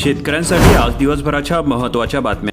शेतकऱ्यांसाठी आज दिवसभराच्या महत्त्वाच्या बातम्या.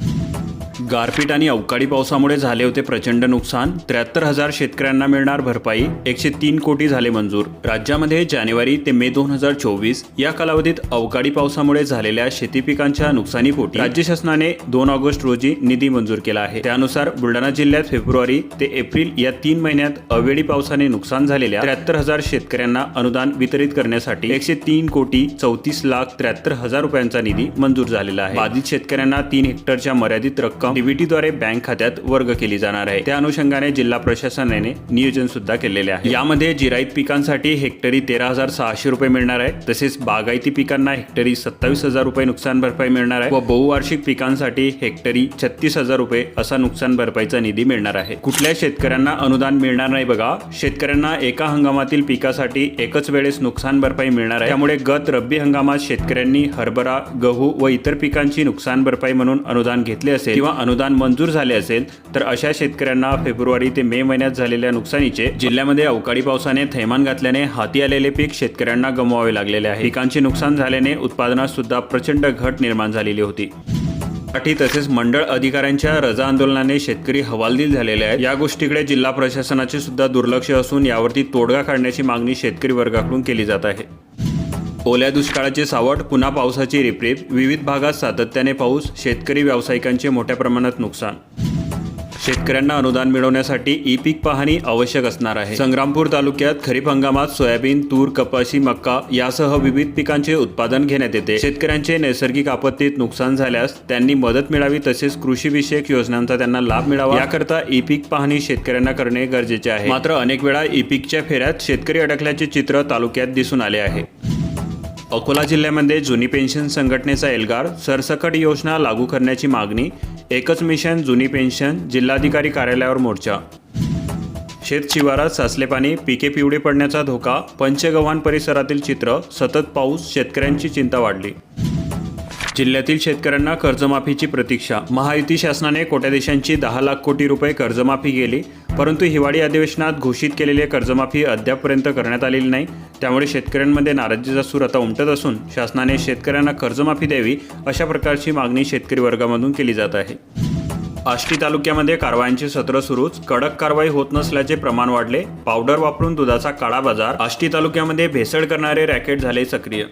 गारपीट आणि अवकाळी पावसामुळे झाले होते प्रचंड नुकसान. त्र्याहत्तर हजार शेतकऱ्यांना मिळणार भरपाई. एकशे तीन कोटी झाले मंजूर. राज्यामध्ये जानेवारी ते मे दोन हजार चोवीस या कालावधीत अवकाळी पावसामुळे झालेल्या शेती पिकांच्या नुकसानीपोटी राज्य शासनाने दोन ऑगस्ट रोजी निधी मंजूर केला आहे. त्यानुसार बुलढाणा जिल्ह्यात फेब्रुवारी ते एप्रिल या तीन महिन्यात अवेळी पावसाने नुकसान झालेल्या त्र्याहत्तर हजार शेतकऱ्यांना अनुदान वितरित करण्यासाठी एकशे तीन कोटी चौतीस लाख त्र्याहत्तर हजार रुपयांचा निधी मंजूर झालेला आहे. बाधित शेतकऱ्यांना तीन हेक्टरच्या मर्यादित रक्कम डीबीटीद्वारे बँक खात्यात वर्ग केली जाणार आहे. त्या अनुषंगाने जिल्हा प्रशासनाने नियोजन सुद्धा केलेले आहे. यामध्ये जिराईत पिकांसाठी हेक्टरी तेरा हजार सहाशे रुपये मिळणार आहे. तसेच बागायती पिकांना हेक्टरी सत्तावीस हजार रुपये नुकसान भरपाई मिळणार आहे. व बहुवार्षिक पिकांसाठी हेक्टरी छत्तीस हजार रुपये असा नुकसान भरपाईचा निधी मिळणार आहे. कुठल्या शेतकऱ्यांना अनुदान मिळणार नाही बघा. शेतकऱ्यांना एका हंगामातील पिकासाठी एकच वेळेस नुकसान भरपाई मिळणार आहे. त्यामुळे गत रब्बी हंगामात शेतकऱ्यांनी हरभरा गहू व इतर पिकांची नुकसान भरपाई म्हणून अनुदान घेतले असेल किंवा अनुदान मंजूर झाले असेल तर अशा शेतकऱ्यांना फेब्रुवारी ते मे महिन्यात झालेल्या नुकसानीचे जिल्ह्यामध्ये अवकाळी पावसाने थैमान घातल्याने हाती आलेले पीक शेतकऱ्यांना गमवावे लागलेले आहे. पिकांचे नुकसान झाल्याने उत्पादनात सुद्धा प्रचंड घट निर्माण झालेली होती. साठी तसेच मंडळ अधिकाऱ्यांच्या रजा आंदोलनाने शेतकरी हवालदिल झालेले आहेत. या गोष्टीकडे जिल्हा प्रशासनाचे सुद्धा दुर्लक्ष असून यावरती तोडगा काढण्याची मागणी शेतकरी वर्गाकडून केली जात आहे. ओल्या दुष्काळाचे सावट पुन्हा पावसाची रिपरिप विविध भागात सातत्याने पाऊस शेतकरी व्यावसायिकांचे मोठ्या प्रमाणात नुकसान. शेतकऱ्यांना अनुदान मिळवण्यासाठी ई पीक पाहणी आवश्यक असणार आहे. संग्रामपूर तालुक्यात खरीप हंगामात सोयाबीन तूर कपाशी मक्का यासह विविध पिकांचे उत्पादन घेण्यात येते. शेतकऱ्यांचे नैसर्गिक आपत्तीत नुकसान झाल्यास त्यांनी मदत मिळावी तसेच कृषी विषयक योजनांचा त्यांना लाभ मिळावा. याकरता ई पीक पाहणी शेतकऱ्यांना करणे गरजेचे आहे. मात्र अनेक वेळा ई पीकच्या फेऱ्यात शेतकरी अडकल्याचे चित्र तालुक्यात दिसून आले आहे. अकोला जिल्ह्यामध्ये जुनी पेन्शन संघटनेचा एल्गार सरसकट योजना लागू करण्याची मागणी एकच मिशन जुनी पेन्शन जिल्हाधिकारी कार्यालयावर मोर्चा. शेत शिवारात साचले पाणी पिके पिवळी पडण्याचा धोका पंचगव्हाण परिसरातील चित्र सतत पाऊस शेतकऱ्यांची चिंता वाढली. जिल्ह्यातील शेतकऱ्यांना कर्जमाफीची प्रतीक्षा महायुती शासनाने कोट्याधीशांची दहा लाख कोटी रुपये कर्जमाफी केली परंतु हिवाळी अधिवेशनात घोषित केलेली कर्जमाफी अद्यापपर्यंत करण्यात आलेली नाही. त्यामुळे शेतकऱ्यांमध्ये नाराजीचा सूर आता उमटत असून शासनाने शेतकऱ्यांना कर्जमाफी द्यावी अशा प्रकारची मागणी शेतकरी वर्गामधून केली जात आहे. आष्टी तालुक्यामध्ये कारवायांचे सत्र सुरूच. कडक कारवाई होत नसल्याचे प्रमाण वाढले. पावडर वापरून दुधाचा काळा बाजार. आष्टी तालुक्यामध्ये भेसळ करणारे रॅकेट झाले सक्रिय.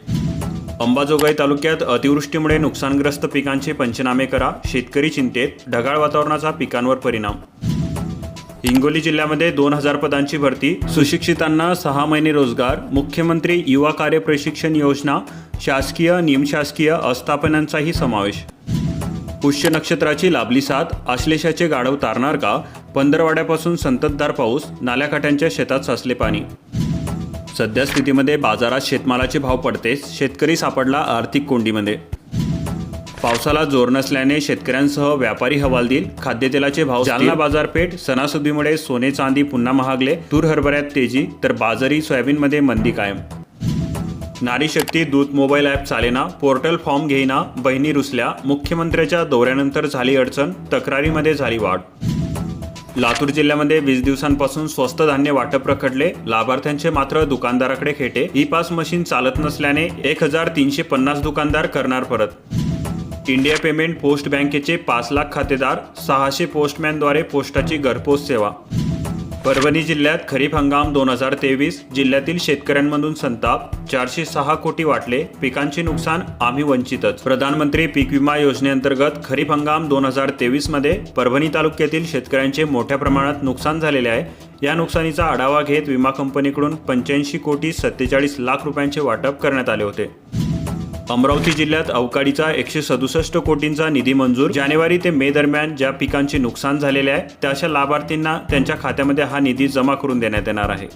अंबाजोगाई तालुक्यात अतिवृष्टीमुळे नुकसानग्रस्त पिकांचे पंचनामे करा. शेतकरी चिंतेत. ढगाळ वातावरणाचा पिकांवर परिणाम. हिंगोली जिल्ह्यामध्ये दोन हजार पदांची भरती सुशिक्षितांना सहा महिने रोजगार मुख्यमंत्री युवा कार्य प्रशिक्षण योजना शासकीय निमशासकीय आस्थापनांचाही समावेश. पुष्य नक्षत्राची लाभली साथ आश्लेषाचे गाढव तारणार का पंधरवाड्यापासून संततधार पाऊस नाल्याकाठ्यांच्या शेतात साचले पाणी. सध्या स्थितीमध्ये बाजारात शेतमालाचे भाव पडतेच शेतकरी सापडला आर्थिक कोंडीमध्ये. पावसाला जोर नसल्याने शेतकऱ्यांसह व्यापारी हवालदिल खाद्यतेलाचे भाव जालना बाजारपेठ सणासुदीमुळे सोने चांदी पुन्हा महागले. तूर हरभऱ्यात तेजी तर बाजारी सोयाबीनमध्ये मंदी कायम. नारी शक्ती दूत मोबाईल ॲप चालेना. पोर्टल फॉर्म घेईना. बहिणी रुसल्या. मुख्यमंत्र्याच्या दौऱ्यानंतर झाली अडचण. तक्रारीमध्ये झाली वाढ. लातूर जिल्ह्यामध्ये वीस दिवसांपासून स्वस्त धान्य वाटप रखडले. लाभार्थ्यांचे मात्र दुकानदाराकडे खेटे. ई पास मशीन चालत नसल्याने एक हजार तीनशे पन्नास दुकानदार करणार परत. इंडिया पेमेंट पोस्ट बँकेचे पाच लाख खातेदार सहाशे पोस्टमॅनद्वारे पोस्टाची घरपोच सेवा. परभणी जिल्ह्यात खरीप हंगाम दोन हजार तेवीस जिल्ह्यातील शेतकऱ्यांमधून संताप चारशे सहा कोटी वाटले पिकांचे नुकसान आम्ही वंचितच. प्रधानमंत्री पीक विमा योजनेअंतर्गत खरीप हंगाम दोन हजार तेवीसमध्ये परभणी तालुक्यातील शेतकऱ्यांचे मोठ्या प्रमाणात नुकसान झालेले आहे. या नुकसानीचा आढावा घेत विमा कंपनीकडून पंच्याऐंशी कोटी सत्तेचाळीस लाख रुपयांचे वाटप करण्यात आले होते. अमरावती जिल्ह्यात अवकाळीचा एकशे सदुसष्ट कोटींचा निधी मंजूर. जानेवारी ते मे दरम्यान ज्या पिकांचे नुकसान झालेले आहे त्या अशा लाभार्थींना त्यांच्या खात्यामध्ये हा निधी जमा करून देण्यात येणार आहे.